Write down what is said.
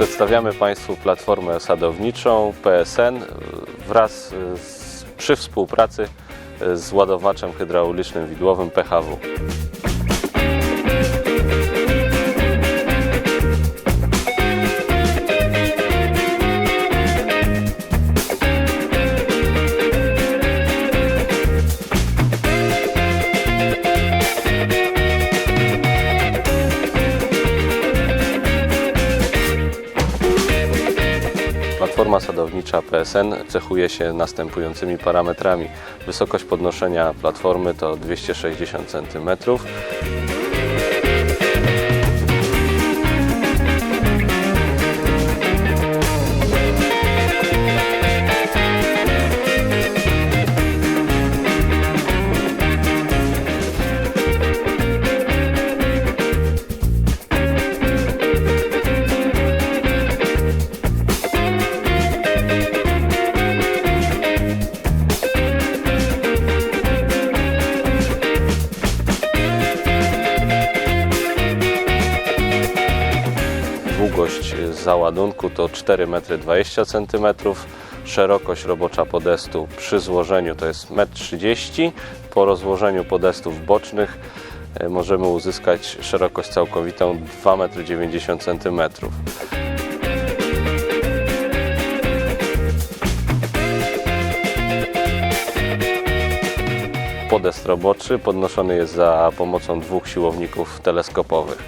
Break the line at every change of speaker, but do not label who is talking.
Przedstawiamy Państwu platformę sadowniczą PSN y, wraz y, z, przy współpracy y, z ładowaczem hydraulicznym widłowym PHW. Platforma sadownicza PSN cechuje się następującymi parametrami. Wysokość podnoszenia platformy to 260 cm. Długość załadunku to 4,20 m. Szerokość robocza podestu przy złożeniu to jest 1,30 m. Po rozłożeniu podestów bocznych e, możemy uzyskać szerokość całkowitą 2,90 cm. Podest roboczy podnoszony jest za pomocą dwóch siłowników teleskopowych.